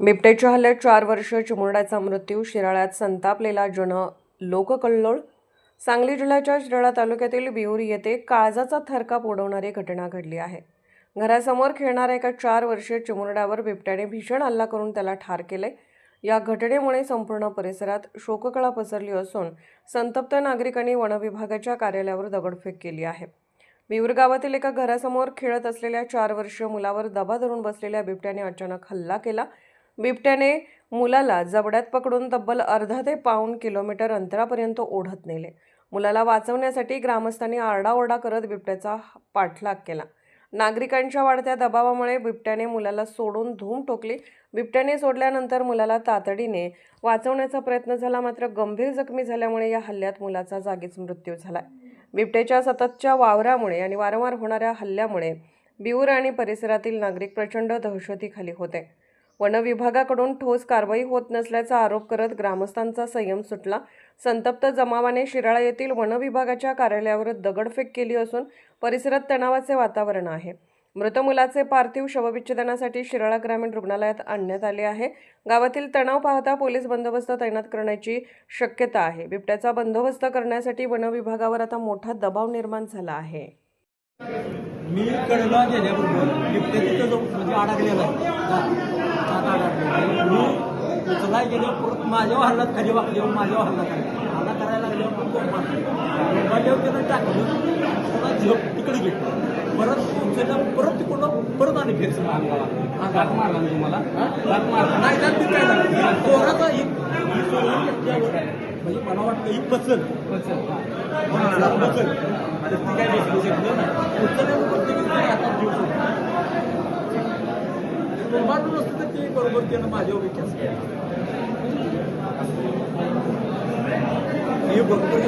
बिबट्याच्या हल्ल्यात चार वर्ष चिमुरड्याचा मृत्यू शिराळ्यात संतापलेला जन लोककल्लोळ. सांगली जिल्ह्याच्या शिराळा तालुक्यातील बिहुरी येथे काळजाचा थरकाप उडवणारी घटना घडली आहे. घरासमोर खेळणाऱ्या एका चार वर्षीय चिमुरड्यावर बिबट्याने भीषण हल्ला करून त्याला ठार केले. या घटनेमुळे संपूर्ण परिसरात शोककळा पसरली असून संतप्त नागरिकांनी वनविभागाच्या कार्यालयावर दगडफेक केली आहे. बिवर गावातील एका घरासमोर खेळत असलेल्या चार वर्षीय मुलावर दबा धरून बसलेल्या बिबट्याने अचानक हल्ला केला. बिबट्याने मुलाला जबड्यात पकडून तब्बल अर्धा ते पाऊण किलोमीटर अंतरापर्यंत ओढत नेले. मुलाला वाचवण्यासाठी ग्रामस्थांनी आरडाओरडा करत बिबट्याचा पाठलाग केला. नागरिकांच्या वाढत्या दबावामुळे बिबट्याने मुलाला सोडून धूम ठोकली. बिबट्याने सोडल्यानंतर मुलाला तातडीने वाचवण्याचा प्रयत्न झाला मात्र गंभीर जखमी झाल्यामुळे या हल्ल्यात मुलाचा जागीच मृत्यू झाला. बिबट्याच्या सततच्या वावरामुळे आणि वारंवार होणाऱ्या हल्ल्यामुळे बिऊर आणि परिसरातील नागरिक प्रचंड दहशतीखाली होते. वनविभागाकडून ठोस कारवाई होत नसल्याचा आरोप करत ग्रामस्थांचा संयम सुटला. संतप्त जमावाने शिराळा येथील वनविभागाच्या कार्यालयावर दगडफेक केली असून परिसरात तणावाचे वातावरण आहे. मृत मुलाचे पार्थिव शवविच्छेदनासाठी शिराळा ग्रामीण रुग्णालयात आणण्यात आले आहे. गावातील तणाव पाहता पोलीस बंदोबस्त तैनात करण्याची शक्यता आहे. बिबट्याचा बंदोबस्त करण्यासाठी वनविभागावर आता मोठा दबाव निर्माण झाला आहे. मी कडला गेल्याबरोबर बिबट्या तिथं जो म्हणजे अडकलेला आहे. हा, मी उचलाय गेलो परत माझ्या हल्ल्यात खाली वाकल्यावर माझ्या हल्ला करायला हल्ला करायला लागल्यावर मग तो त्यानं टाकलं त्याला झोप तिकडे गेलो. परत उचललं परत तिकडं परत आणि फिरचं हा गाठ मारला म्हणजे ना तुम्हाला गाठ मारला. नाही त्यात तिकडे काय लागलं पोराचा ही म्हणजे मला वाटतं ही पचल. पचल पचल. आता ती काय बसू शकलं नाही. उचलल्यावर प्रत्येक आता जीव सोडतो मारून नसतं तर ते बरोबर त्यानं माझ्यावर विचार केला. हे बरोबर